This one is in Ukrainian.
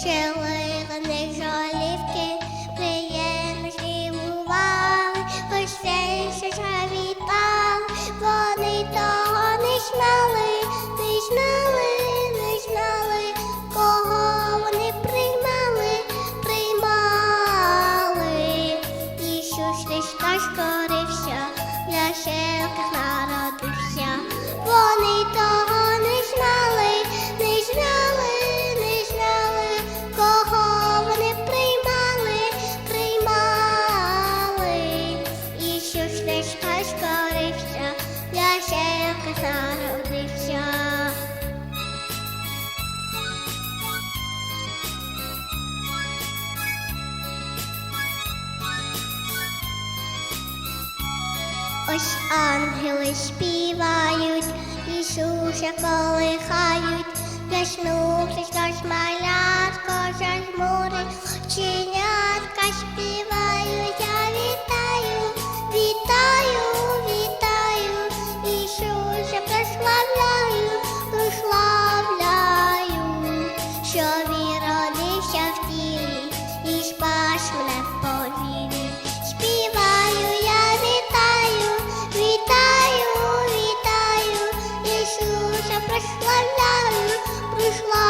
щелих жолівки, приємно співували, гостей ще вітали, вони того не знали, не знали, кого вони приймали, приймали. Ісус Христос корився, для шелках народився. Шелках. Ось ангели співають, Ісуся колихають, ясну Христос малятко зажмури, чинятка що він в тілі і спашу мене по вірі. Співаю, я вітаю, вітаю, вітаю, Ісуса прославляю, прославляю.